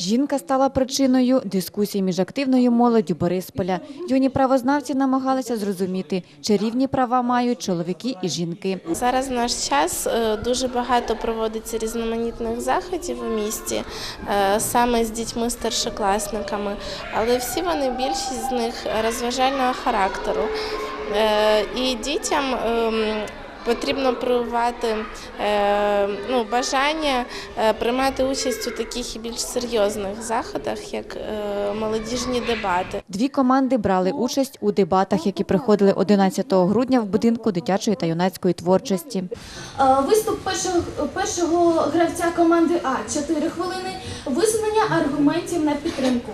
Жінка стала причиною дискусій між активною молоддю Борисполя. Юні правознавці намагалися зрозуміти, чи рівні права мають чоловіки і жінки. Зараз в наш час е, дуже багато проводиться різноманітних заходів у місті, е, саме з дітьми старшокласниками, але всі вони, більшість з них розважального характеру. Е, І дітям ем, потрібно прививати е, ну, бажання е, приймати участь у таких і більш серйозних заходах, як е, молодіжні дебати. Дві команди брали участь у дебатах, які приходили 11 грудня в будинку дитячої та юнацької творчості. Виступ першого, першого гравця команди А 4 хвилини. Висунення аргументів на підтримку.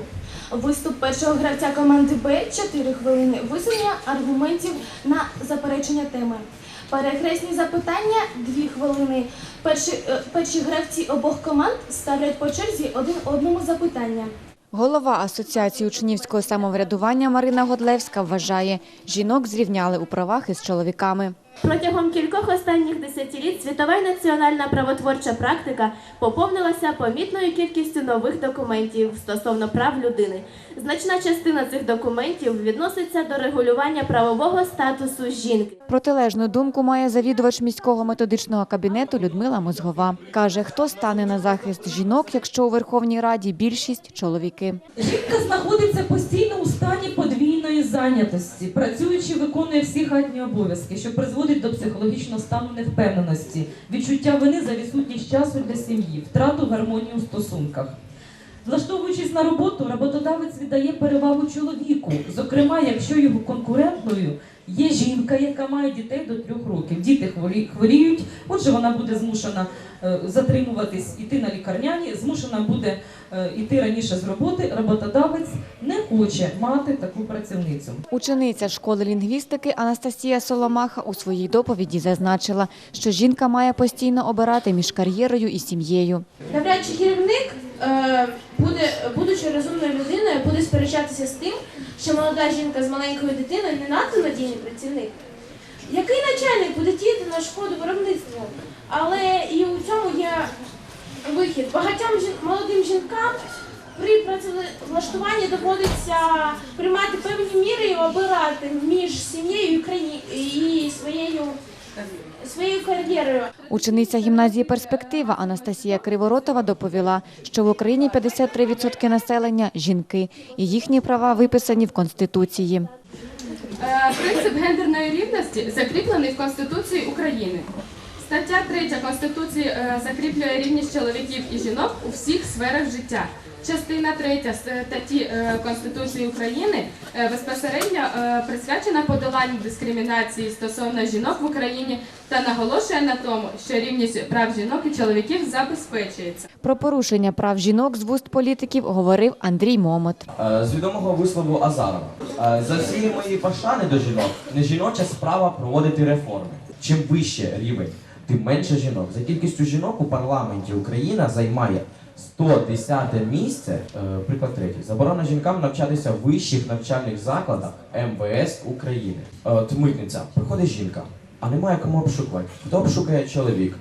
Виступ першого гравця команди Б 4 хвилини. Висунення аргументів на заперечення теми. Перехресні запитання 2 хвилини. Перші, е, перші гравці обох команд ставлять по черзі один одному запитання. Голова Асоціації учнівського самоврядування Марина Годлевська вважає, жінок зрівняли у правах із чоловіками. Протягом кількох останніх десятиліть світова і національна правотворча практика поповнилася помітною кількістю нових документів стосовно прав людини. Значна частина цих документів відноситься до регулювання правового статусу жінки. Протилежну думку має завідувач міського методичного кабінету Людмила Мозгова. Каже, хто стане на захист жінок, якщо у Верховній Раді більшість чоловіки. Жінка знаходиться постійно у стані подвійної зайнятості, працюючи, виконує всі хатні обов'язки, що призводить до психологічного стану невпевненості, відчуття вини за відсутність часу для сім'ї, втрату гармонії у стосунках. Влаштовуючись на роботу, роботодавець віддає перевагу чоловіку, зокрема, якщо його конкурентною є жінка, яка має дітей до трьох років. Діти хворі- хворіють, отже, вона буде змушена е, затримуватись, іти на лікарняні, змушена буде е, іти раніше з роботи. Роботодавець не хоче мати таку працівницю. Учениця школи лінгвістики Анастасія Соломаха у своїй доповіді зазначила, що жінка має постійно обирати між кар'єрою і сім'єю. Навряд чи керівник, буде, будучи розумною людиною, буде сперечатися з тим, що молода жінка з маленькою дитиною не надто надійний працівник. Який начальник буде діяти на шкоду виробництву? Але і у цьому є вихід. Багатьом жін- молодим жінкам при працевлаштуванні доводиться приймати певні міри і обирати між сім'єю і краї- і своєю, своєю кар'єрою. Учениця гімназії «Перспектива» Анастасія Криворотова доповіла, що в Україні 53% населення – жінки, і їхні права виписані в Конституції. Е, Принцип гендерної рівності закріплений в Конституції України. Стаття 3 Конституції е, закріплює рівність чоловіків і жінок у всіх сферах життя. Частина 3 статті е, Конституції України е, безпосередньо е, присвячена подоланню дискримінації стосовно жінок в Україні та наголошує на тому, що рівність прав жінок і чоловіків забезпечується. Про порушення прав жінок з вуст політиків говорив Андрій Момот. Е, З відомого вислову Азарова. Е, За всі мої пошани до жінок, не жіноча справа проводити реформи. Чим вище рівень, тим менше жінок. За кількістю жінок у парламенті Україна займає 110 місце. Е, Приклад третій. Заборона жінкам навчатися в вищих навчальних закладах МВС України. Е, От митниця. Приходить жінка, а немає кому обшукувати. Хто обшукає чоловік?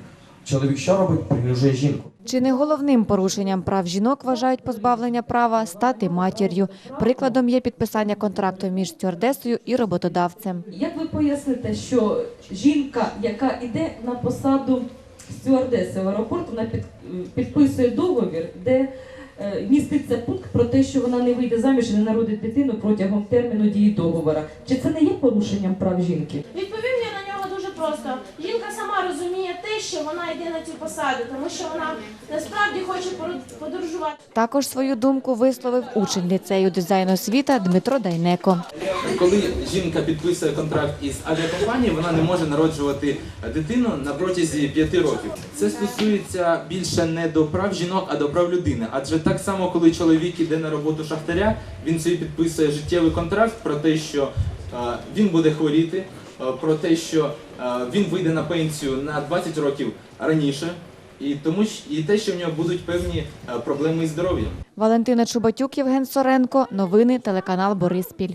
Чоловік що робить? Принижує жінку. Чи не головним порушенням прав жінок вважають позбавлення права стати матір'ю? Прикладом є підписання контракту між стюардесою і роботодавцем. Як ви поясните, що жінка, яка йде на посаду стюардеси в аеропорт, вона під, підписує договір, де е, міститься пункт про те, що вона не вийде заміж і не народить дитину протягом терміну дії договора. Чи це не є порушенням прав жінки? Відповім я на нього дуже просто. Жінка сама розуміє те, що вона йде на цю посаду, тому що вона насправді хоче подорожувати. Також свою думку висловив учень ліцею дизайну освіта Дмитро Дайнеко. Коли жінка підписує контракт із авіакомпанією, вона не може народжувати дитину на протязі п'яти років. Це стосується більше не до прав жінок, а до прав людини. Адже так само, коли чоловік іде на роботу шахтаря, він собі підписує життєвий контракт про те, що е, він буде хворіти, про те, що е, він вийде на пенсію на 20 років раніше, і тому і те, що в нього будуть певні е, проблеми із здоров'ям. Валентина Чубатюк, Євген Соренко. Новини телеканал Бориспіль.